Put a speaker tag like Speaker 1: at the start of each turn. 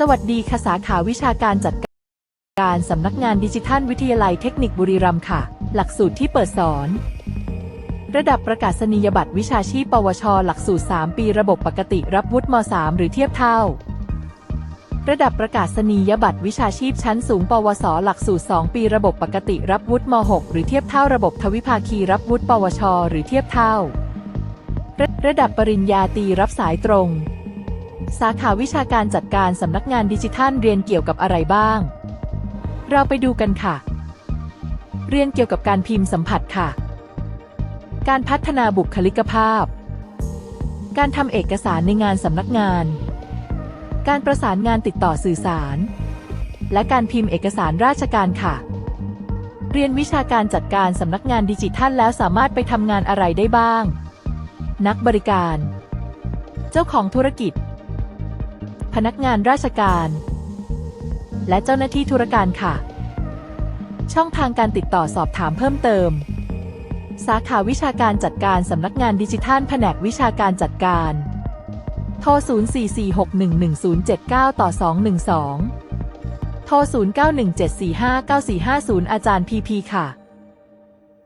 Speaker 1: สวัสดีค่ะสาขาวิชาการจัดการสำนักงานดิจิทัลวิทยาลัยเทคนิคบุรีรัมย์ค่ะ หลักสูตรที่เปิดสอน ระดับประกาศนียบัตรวิชาชีพ ปวช หลักสูตร 3 ปีระบบปกติรับวุฒิม .3 หรือเทียบเท่า ระดับประกาศนียบัตรวิชาชีพชั้นสูง ปวส หลักสูตร 2 ปีระบบปกติรับวุฒิม .6 หรือเทียบเท่าระบบทวิภาคีรับวุฒิปวช หรือเทียบเท่า ระระดับปริญญาตรีรับสายตรง สาขาวิชาการจัดการสำนักงานดิจิทัลเรียนเกี่ยวกับอะไรบ้าง เราไปดูกันค่ะ เรียนเกี่ยวกับการพิมพ์สัมผัสค่ะ การพัฒนาบุคลิกภาพ การทำเอกสารในงานสำนักงาน การประสานงานติดต่อสื่อสาร และการพิมพ์เอกสารราชการค่ะ เรียนวิชาการจัดการสำนักงานดิจิทัลแล้วสามารถไปทำงานอะไรได้บ้าง นักบริการ เจ้าของธุรกิจ พนักงานราชการ และเจ้าหน้าที่ธุรการค่ะ ช่องทางการติดต่อสอบถามเพิ่มเติม สาขาวิชาการจัดการสำนักงานดิจิทัลแผนกวิชาการจัดการ โทร 0446111079 ต่อ 212 โทร 0917459450 อาจารย์พีพีค่ะ